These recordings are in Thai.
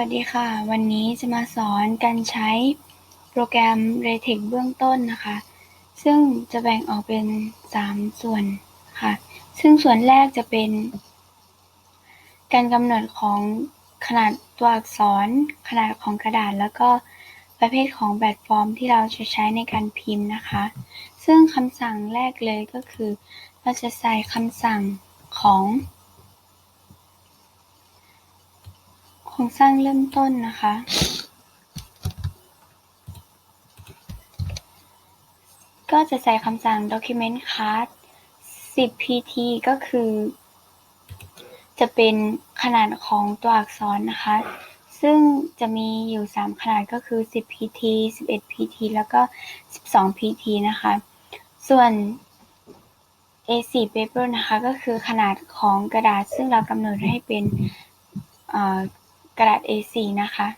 วัสดีค่ะ วันนี้จะมาสอนการใช้โปรแกรม LaTeX เบื้องต้นนะคะ ซึ่งจะแบ่งออกเป็น 3 ส่วนค่ะ ซึ่งส่วนแรกจะเป็น การกำหนดของขนาดตัวอักษร ขนาดของกระดาษ แล้วก็ประเภทของแบบฟอร์มที่เราจะใช้ในการพิมพ์นะคะ ซึ่งคำสั่งแรกเลยก็คือ เราจะใส่คำสั่งของโครงสร้างเริ่มต้นนะคะ ก็จะใส่คำสั่ง document card 10 pt ก็คือ จะเป็นขนาดของตัวอักษรนะคะ ซึ่งจะมีอยู่ 3 ขนาดก็คือ 10 pt 11 pt แล้วก็ 12 pt นะคะ ส่วน A4 paper นะคะ ก็คือขนาดของกระดาษซึ่งเรากำหนดให้เป็น กระดาษ A4 นะคะ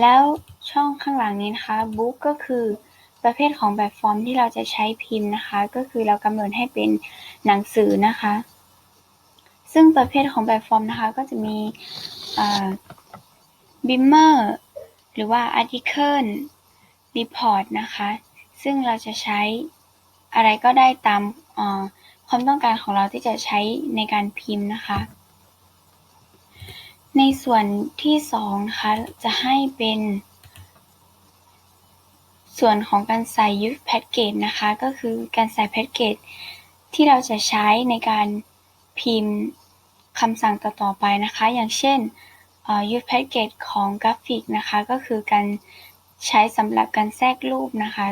แล้วช่องข้างหลังนี้นะคะ book ก็คือประเภทของแบบฟอร์มที่เราจะใช้พิมพ์นะคะ ก็คือเรากำหนดให้เป็นหนังสือนะคะ ซึ่งประเภทของแบบฟอร์มนะคะ ก็จะมี beamer หรือว่า article report นะคะ ซึ่งเราจะใช้อะไรก็ได้ตามความต้องการของเราที่จะใช้ในการพิมพ์นะคะ ในส่วนที่สองนะคะจะให้เป็น ส่วนของการใส่ use package นะคะ ก็คือการใส่ package ที่เราจะใช้ในการพิมพ์คำสั่งต่อๆไปนะคะ อย่างเช่น use package ของกราฟิกนะคะ ก็คือการใช้สำหรับการแทรกรูปนะคะ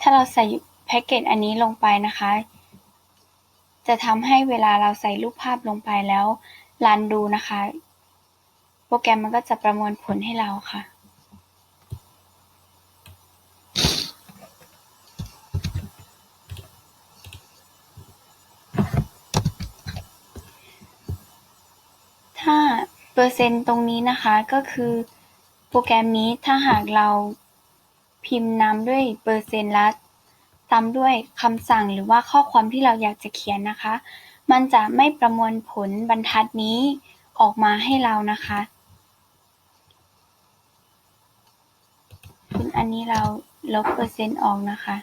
ถ้าเราใส่แพ็กเกจอันนี้ลงไปนะคะ จะทำให้เวลาเราใส่รูปภาพลงไปแล้วรันดูนะคะ โปรแกรมมันก็จะประมวลผลให้เราค่ะถ้าเปอร์เซ็นต์ตรงนี้นะคะก็คือโปรแกรมนี้ถ้าหากเราพิมพ์นำด้วยเปอร์เซ็นต์และตามด้วยคำสั่งหรือว่าข้อความที่เราอยากจะเขียนนะคะ มันจะไม่ประมวลผลบรรทัดนี้ออกมาให้เรานะคะ อันนี้เราลบเปอร์เซ็นต์ออกนะคะ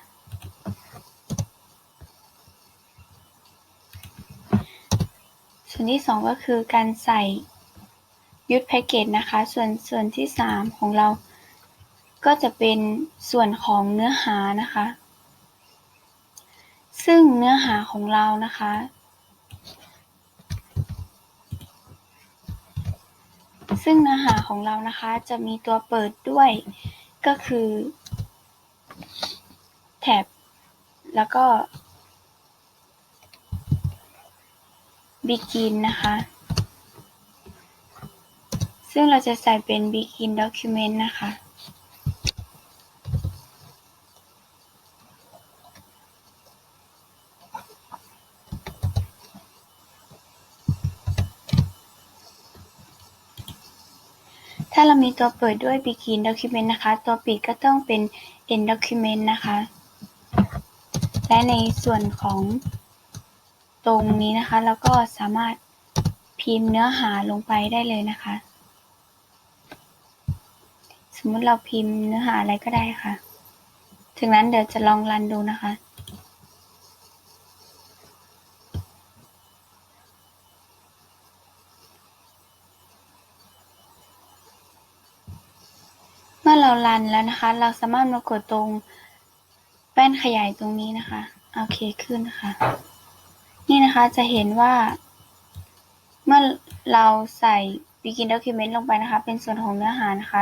ส่วนที่สองก็คือการใส่ยุดแพ็กเกจนะคะ ส่วนส่วนที่สามของเราก็จะเป็นส่วนของเนื้อหานะคะ ซึ่งเนื้อหาของเรานะคะ ซึ่งเนื้อหาของเรานะคะจะมีตัวเปิดด้วย ก็คือแท็บแล้วก็ begin นะคะ ซึ่งเราจะใส่เป็น begin document นะคะ เรามีตัวเปิดด้วย begin document นะคะ ตัวปิดก็ต้องเป็น end document นะคะ และในส่วนของตรงนี้นะคะ เราก็สามารถพิมพ์เนื้อหาลงไปได้เลยนะคะ สมมติเราพิมพ์เนื้อหาอะไรก็ได้ค่ะ ถึงนั้นเดี๋ยวจะลองรันดูนะคะ เรารันแล้วนะคะ เราสามารถมากดตรงแป้นขยายตรงนี้นะคะ โอเคขึ้นนะคะนี่นะคะจะเห็นว่า เมื่อเราใส่ begin document ลงไปนะคะ เป็นส่วนของเนื้อหานะคะ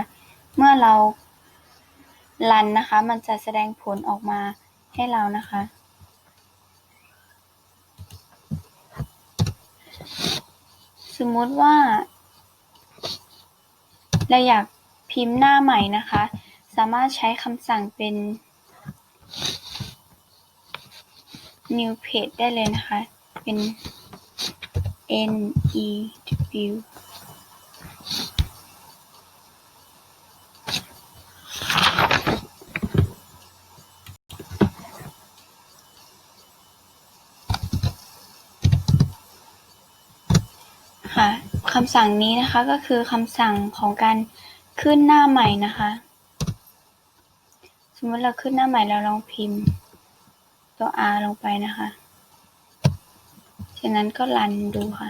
เมื่อเรารันนะคะ มันจะแสดงผลออกมาให้เรานะคะ สมมุติว่า เราอยาก พิมพ์หน้าใหม่นะคะ สามารถใช้คำสั่งเป็น new page ได้เลยนะคะ เป็น n e w ค่ะคำสั่งนี้นะคะก็คือคำสั่งของการ ขึ้นหน้าใหม่นะคะ สมมติเราขึ้นหน้าใหม่เราลองพิมพ์ ตัว R ลงไปนะคะจากนั้นก็รันดูค่ะ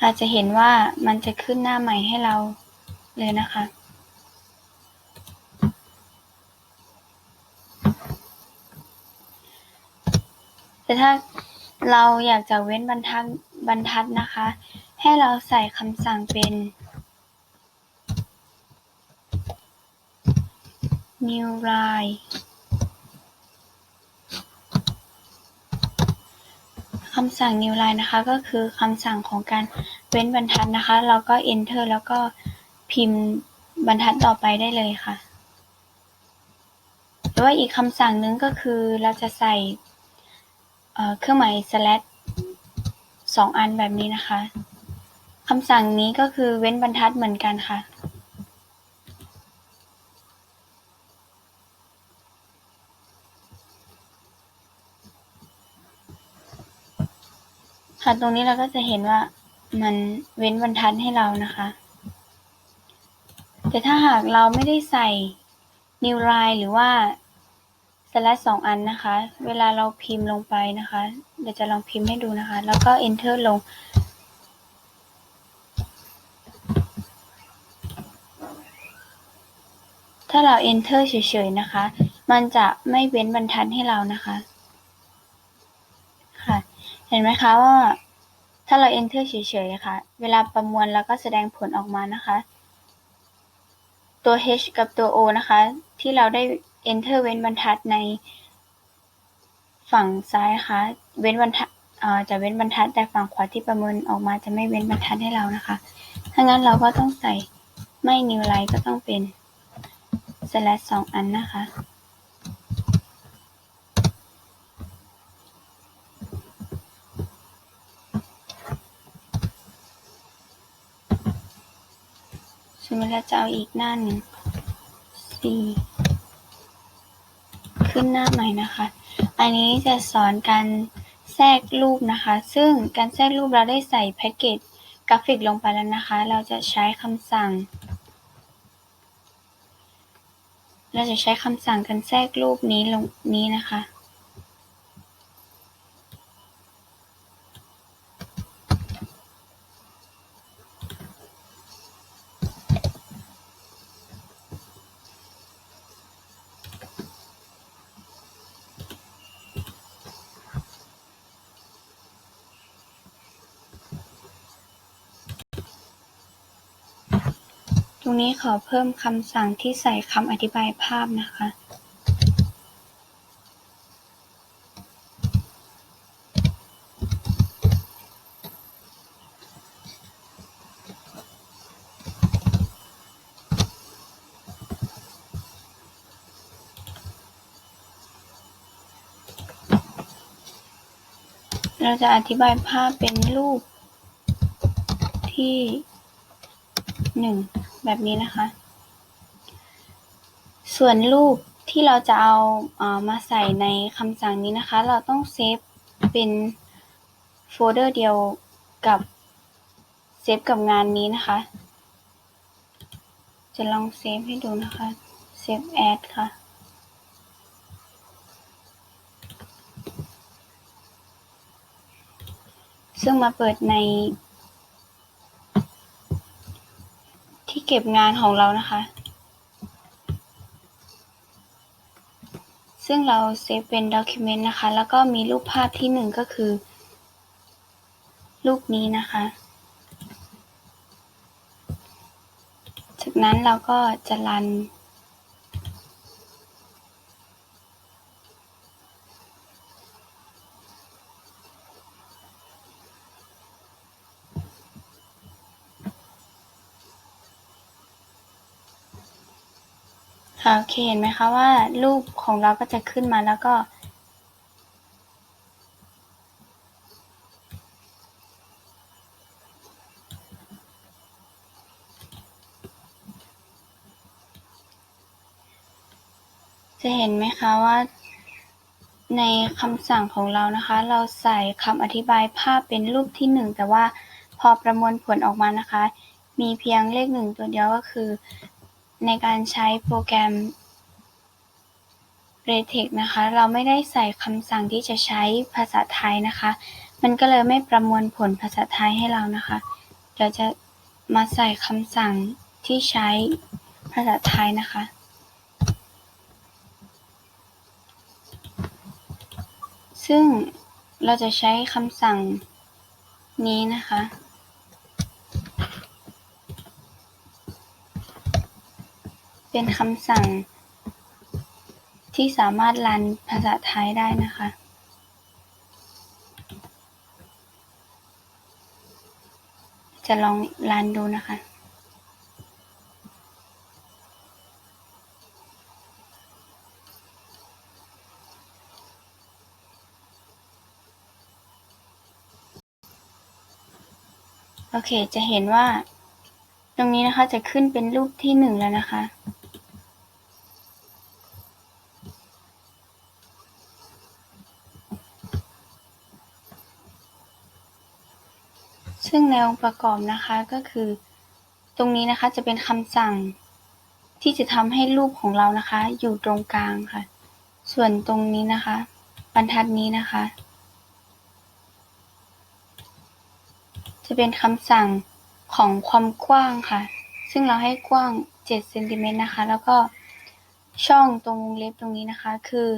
อาจจะเห็นว่ามันจะขึ้นหน้าใหม่ให้เราเลยนะคะแต่ถ้า เราอยากจะเว้นบรรทัดบรรทัดนะคะ ให้เราใส่คำสั่งเป็น new line คำสั่ง new line นะคะ ก็คือคำสั่งของการเว้นบรรทัดนะคะเราก็ enter แล้วก็พิมพ์บรรทัดต่อไปได้เลยค่ะ หรือว่าอีกคำสั่งหนึงก็คือเราจะใส่ เครื่องหมาย slash สองอันแบบนี้นะคะ คำสั่งนี้ก็คือเว้นบรรทัดเหมือนกันค่ะ ค่ะตรงนี้เราก็จะเห็นว่ามันเว้นบรรทัดให้เรานะคะ แต่ถ้าหากเราไม่ได้ใส่ new line หรือว่า slash สองอันนะคะ เวลาเราพิมพ์ลงไปนะคะ เดี๋ยวจะลองพิมพ์ให้ดูนะคะ แล้วก็ enter ลง ถ้าเรา enter เฉยๆนะคะ มันจะไม่เว้นบรรทัดให้เรานะคะ ค่ะ เห็นไหมคะว่าถ้าเรา enter เฉยๆค่ะ เวลาประมวลแล้วก็แสดงผลออกมานะคะ ตัว h กับตัว o นะคะ ที่เราได้ enter เว้นบรรทัด ในฝั่งซ้ายนะคะเว้นบรรทัดจะเว้นบรรทัด แต่ฝั่งขวาที่ประเมวลออกมาจะไม่เว้นบรรทัดให้เรานะคะ ถ้างั้นเราก็ต้องใส่ไม่ new line ก็ต้องเป็น slash สองอันนะคะ สมมติเราจะเอาอีกหน้าหนึ่งสี่ ขึ้นหน้าใหม่นะคะ อันนี้จะสอนการแทรกรูปนะคะ ซึ่งการแทรกรูปเราได้ใส่แพ็กเกจกราฟิกลงไปแล้วนะคะ เราจะใช้คำสั่ง เราจะใช้คำสั่งการแทรกรูปนี้ลงนี้นะคะ รงนี้ขอเพิ่มคำสั่งที่ใส่คำอธิบายภาพนะคะเราจะอธิบายภาพเป็นรูปที่หนึ่ง แบบนี้นะคะ ส่วนรูปที่เราจะเอาเออมาใส่ในคำสั่งนี้นะคะ เราต้องเซฟเป็นโฟลเดอร์เดียวกับเซฟกับงานนี้นะคะ จะลองเซฟให้ดูนะคะเซฟแอดค่ะ ซึ่งมาเปิดใน ที่เก็บงานของเรานะคะ ซึ่งเราเซฟเป็น document นะคะ แล้วก็มีรูปภาพที่หนึ่งก็คือ รูปนี้นะคะ จากนั้นเราก็จะรัน ค่ะโอเคเห็นไหมคะว่ารูปของเราก็จะขึ้นมาแล้วก็จะเห็นไหมคะว่าในคำสั่งของเรานะคะ เราใส่คำอธิบายภาพเป็นรูปที่หนึ่งแต่ว่าพอประมวลผลออกมานะคะ มีเพียงเลขหนึ่งตัวเดียวก็คือ ในการใช้โปรแกรม LaTeX นะคะ เราไม่ได้ใส่คำสั่งที่จะใช้ภาษาไทยนะคะ มันก็เลยไม่ประมวลผลภาษาไทยให้เรานะคะ เดี๋ยวจะมาใส่คำสั่งที่ใช้ภาษาไทยนะคะ ซึ่งเราจะใช้คำสั่งนี้นะคะ เป็นคำสั่งที่สามารถรันภาษาไทยได้นะคะ จะลองรันดูนะคะ โอเค จะเห็นว่า ตรงนี้นะคะจะขึ้นเป็นรูปที่หนึ่งแล้วนะคะ องค์ประกอบนะคะก็คือ ตรงนี้นะคะจะเป็นคำสั่ง ที่จะทำให้รูปของเรานะคะ อยู่ตรงกลางค่ะ ส่วนตรงนี้นะคะ บรรทัดนี้นะคะ จะเป็นคำสั่งของความกว้างค่ะ ซึ่งเราให้กว้าง7เซนติเมตรนะคะ แล้วก็ช่องตรงวงเล็บตรงนี้นะคะ คือ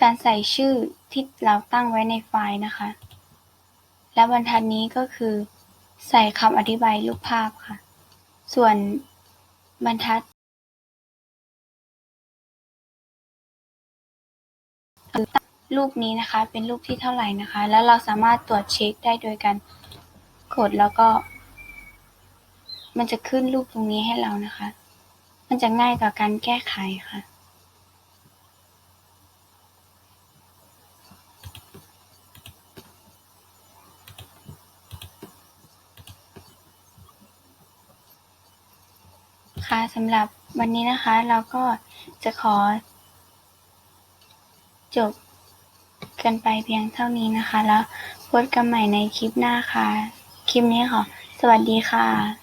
การใส่ชื่อที่เราตั้งไว้ในไฟล์นะคะ และบรรทัดนี้ก็คือ ใส่คำอธิบายรูปภาพค่ะ ส่วนบรรทัดรูปนี้นะคะ เป็นรูปที่เท่าไหร่นะคะ แล้วเราสามารถตรวจเช็คได้โดยการกดแล้วก็ มันจะขึ้นรูปตรงนี้ให้เรานะคะ มันจะง่ายต่อการแก้ไขค่ะะคะสำหรับวันนี้นะคะเราก็จะขอ จบกันไปเพียงเท่านี้นะคะ แล้วพบกันใหม่ในคลิปหน้าค่ะ คลิปนี้ขอสวัสดีค่ะ